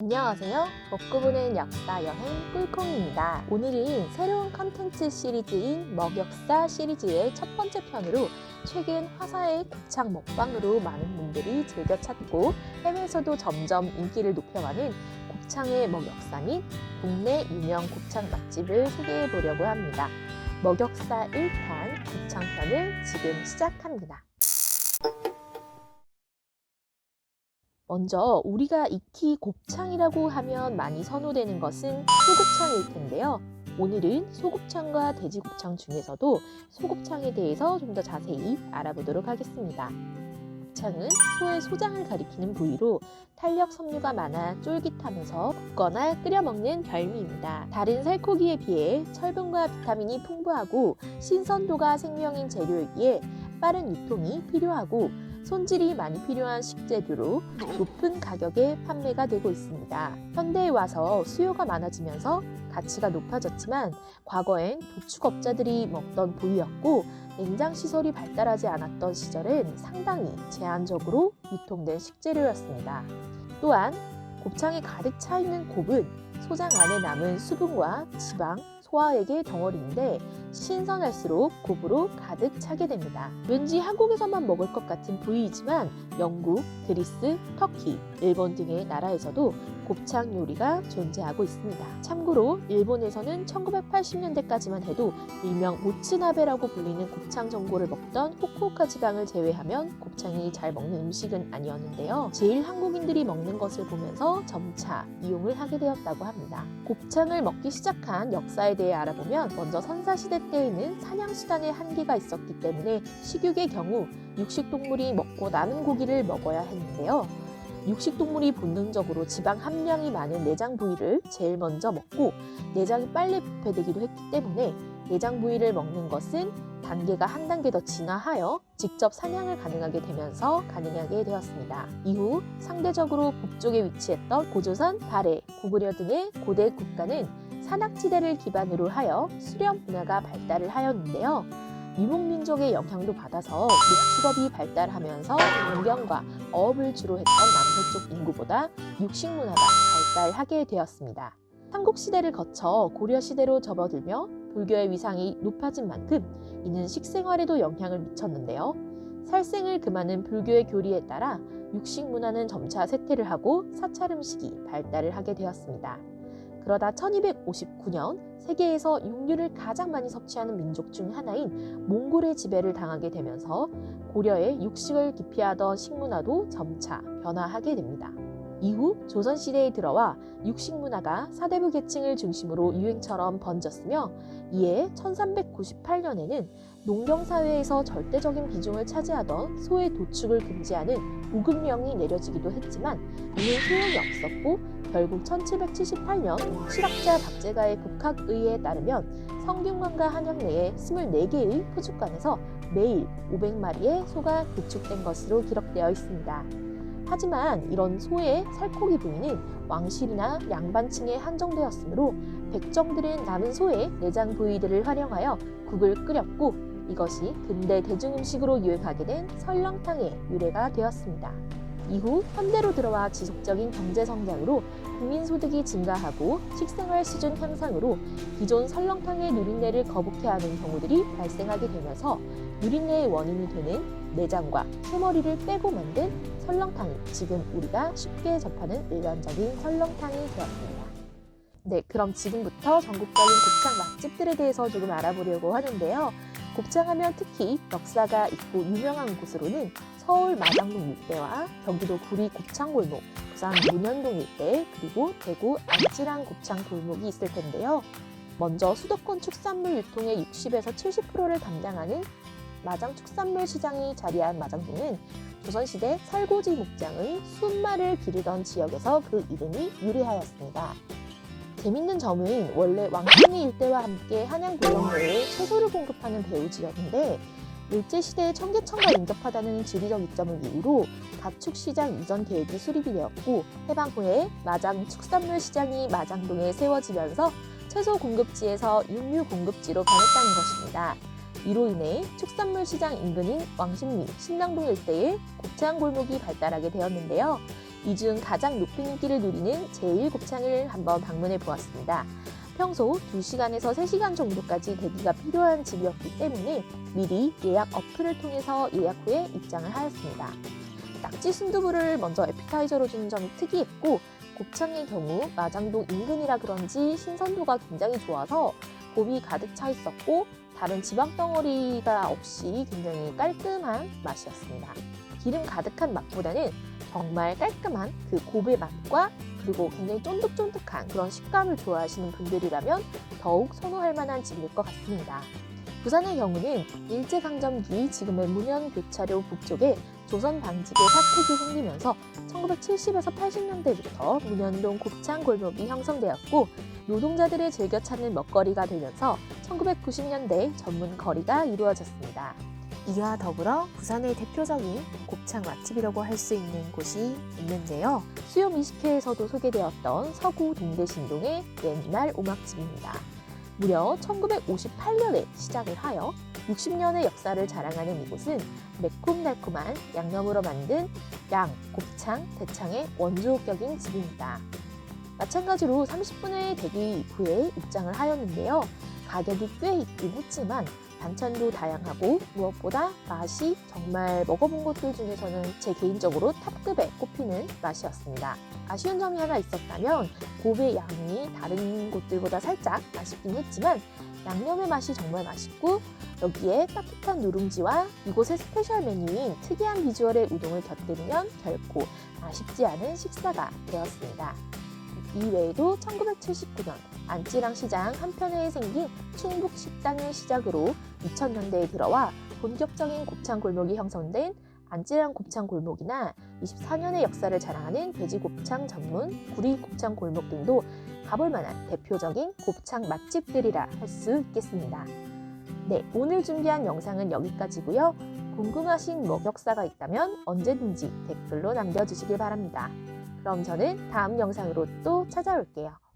안녕하세요. 먹고 보는 역사 여행 꿀콩입니다. 오늘은 새로운 컨텐츠 시리즈인 먹역사 시리즈의 첫 번째 편으로 최근 화사의 곱창 먹방으로 많은 분들이 즐겨 찾고 해외에서도 점점 인기를 높여가는 곱창의 먹역사 및 국내 유명 곱창 맛집을 소개해 보려고 합니다. 먹역사 1편 곱창편을 지금 시작합니다. 먼저 우리가 익히 곱창이라고 하면 많이 선호되는 것은 소곱창일 텐데요. 오늘은 소곱창과 돼지곱창 중에서도 소곱창에 대해서 좀 더 자세히 알아보도록 하겠습니다. 곱창은 소의 소장을 가리키는 부위로 탄력 섬유가 많아 쫄깃하면서 굽거나 끓여 먹는 별미입니다. 다른 살코기에 비해 철분과 비타민이 풍부하고 신선도가 생명인 재료이기에 빠른 유통이 필요하고 손질이 많이 필요한 식재료로 높은 가격에 판매가 되고 있습니다. 현대에 와서 수요가 많아지면서 가치가 높아졌지만 과거엔 도축업자들이 먹던 부위였고 냉장 시설이 발달하지 않았던 시절엔 상당히 제한적으로 유통된 식재료였습니다. 또한 곱창에 가득 차 있는 곱은 소장 안에 남은 수분과 지방, 소화액의 덩어리인데 신선할수록 곱으로 가득 차게 됩니다. 왠지 한국에서만 먹을 것 같은 부위이지만 영국, 그리스, 터키, 일본 등의 나라에서도 곱창 요리가 존재하고 있습니다. 참고로 일본에서는 1980년대까지만 해도 일명 모츠나베라고 불리는 곱창 전골을 먹던 후쿠오카 지방을 제외하면 곱창이 잘 먹는 음식은 아니었는데요. 제일 한국인들이 먹는 것을 보면서 점차 이용을 하게 되었다고 합니다. 곱창을 먹기 시작한 역사에 대해 알아보면 먼저 선사시대 때에는 사냥수단의 한계가 있었기 때문에 식육의 경우 육식동물이 먹고 남은 고기를 먹어야 했는데요. 육식동물이 본능적으로 지방 함량이 많은 내장 부위를 제일 먼저 먹고 내장이 빨리 부패되기도 했기 때문에 내장 부위를 먹는 것은 단계가 한 단계 더 진화하여 직접 사냥을 가능하게 되면서 가능하게 되었습니다. 이후 상대적으로 북쪽에 위치했던 고조선, 발해, 고구려 등의 고대 국가는 산악지대를 기반으로 하여 수렵 문화가 발달을 하였는데요. 유목민족의 영향도 받아서 목축업이 발달하면서 농경과 어업을 주로 했던 남서쪽 인구보다 육식 문화가 발달하게 되었습니다. 삼국시대를 거쳐 고려시대로 접어들며 불교의 위상이 높아진 만큼 이는 식생활에도 영향을 미쳤는데요. 살생을 금하는 불교의 교리에 따라 육식 문화는 점차 쇠퇴를 하고 사찰 음식이 발달을 하게 되었습니다. 그러다 1259년 세계에서 육류를 가장 많이 섭취하는 민족 중 하나인 몽골의 지배를 당하게 되면서 고려의 육식을 기피하던 식문화도 점차 변화하게 됩니다. 이후 조선시대에 들어와 육식 문화가 사대부 계층을 중심으로 유행처럼 번졌으며 이에 1398년에는 농경사회에서 절대적인 비중을 차지하던 소의 도축을 금지하는 보급령이 내려지기도 했지만 이는 소용이 없었고 결국 1778년 실학자 박제가의 국학의에 따르면 성균관과 한양 내에 24개의 포축관에서 매일 500마리의 소가 도축된 것으로 기록되어 있습니다. 하지만 이런 소의 살코기 부위는 왕실이나 양반층에 한정되었으므로 백정들은 남은 소의 내장 부위들을 활용하여 국을 끓였고 이것이 근대 대중음식으로 유행하게 된 설렁탕의 유래가 되었습니다. 이후 현대로 들어와 지속적인 경제 성장으로 국민 소득이 증가하고 식생활 수준 향상으로 기존 설렁탕의 누린내를 거북해 하는 경우들이 발생하게 되면서 누린내의 원인이 되는 내장과 새머리를 빼고 만든 설렁탕이 지금 우리가 쉽게 접하는 일반적인 설렁탕이 되었습니다. 네, 그럼 지금부터 전국적인 곱창 맛집들에 대해서 조금 알아보려고 하는데요. 곱창하면 특히 역사가 있고 유명한 곳으로는 서울 마장동 일대와 경기도 구리 곱창골목, 부산 문현동 일대, 그리고 대구 안치랑 곱창 골목이 있을 텐데요. 먼저 수도권 축산물 유통의 60에서 70%를 담당하는 마장 축산물 시장이 자리한 마장동은 조선시대 살고지 목장의 순말을 기르던 지역에서 그 이름이 유래하였습니다. 재밌는 점은 원래 왕십리 일대와 함께 한양 불령로에 채소를 공급하는 배후 지역인데 일제시대에 청계천과 인접하다는 지리적 이점을 이유로 가축시장 이전 계획이 수립이 되었고 해방 후에 마장 축산물 시장이 마장동에 세워지면서 채소 공급지에서 육류 공급지로 변했다는 것입니다. 이로 인해 축산물 시장 인근인 왕십리, 신당동 일대에 곱창 골목이 발달하게 되었는데요. 이 중 가장 높은 인기를 누리는 제1곱창을 한번 방문해 보았습니다. 평소 2시간에서 3시간 정도까지 대기가 필요한 집이었기 때문에 미리 예약 어플을 통해서 예약 후에 입장을 하였습니다. 낙지 순두부를 먼저 에피타이저로 주는 점이 특이했고 곱창의 경우 마장동 인근이라 그런지 신선도가 굉장히 좋아서 곱이 가득 차 있었고 다른 지방 덩어리가 없이 굉장히 깔끔한 맛이었습니다. 기름 가득한 맛보다는 정말 깔끔한 그 곱의 맛과 그리고 굉장히 쫀득쫀득한 그런 식감을 좋아하시는 분들이라면 더욱 선호할 만한 집일 것 같습니다. 부산의 경우는 일제강점기 지금의 문현 교차로 북쪽에 조선 방직의 사택이 생기면서 1970에서 80년대부터 문현동 곱창 골목이 형성되었고 노동자들의 즐겨 찾는 먹거리가 되면서 1990년대 전문 거리가 이루어졌습니다. 이와 더불어 부산의 대표적인 곱창 맛집이라고 할 수 있는 곳이 있는데요. 수요 미식회에서도 소개되었던 서구 동대신동의 옛날 오막집입니다. 무려 1958년에 시작을 하여 60년의 역사를 자랑하는 이곳은 매콤달콤한 양념으로 만든 양, 곱창, 대창의 원조격인 집입니다. 마찬가지로 30분의 대기 후에 입장을 하였는데요. 가격이 꽤 있긴 했지만 반찬도 다양하고 무엇보다 맛이 정말 먹어본 것들 중에서는 제 개인적으로 탑급에 꼽히는 맛이었습니다. 아쉬운 점이 하나 있었다면 곱의 양이 다른 곳들보다 살짝 아쉽긴 했지만 양념의 맛이 정말 맛있고 여기에 따뜻한 누룽지와 이곳의 스페셜 메뉴인 특이한 비주얼의 우동을 곁들이면 결코 아쉽지 않은 식사가 되었습니다. 이 외에도 1979년 안찌랑 시장 한편에 생긴 충북 식당을 시작으로 2000년대에 들어와 본격적인 곱창 골목이 형성된 안찌랑 곱창 골목이나 24년의 역사를 자랑하는 돼지 곱창 전문 구리 곱창 골목 등도 가볼 만한 대표적인 곱창 맛집들이라 할 수 있겠습니다. 네, 오늘 준비한 영상은 여기까지고요. 궁금하신 먹역사가 있다면 언제든지 댓글로 남겨주시길 바랍니다. 그럼 저는 다음 영상으로 또 찾아올게요.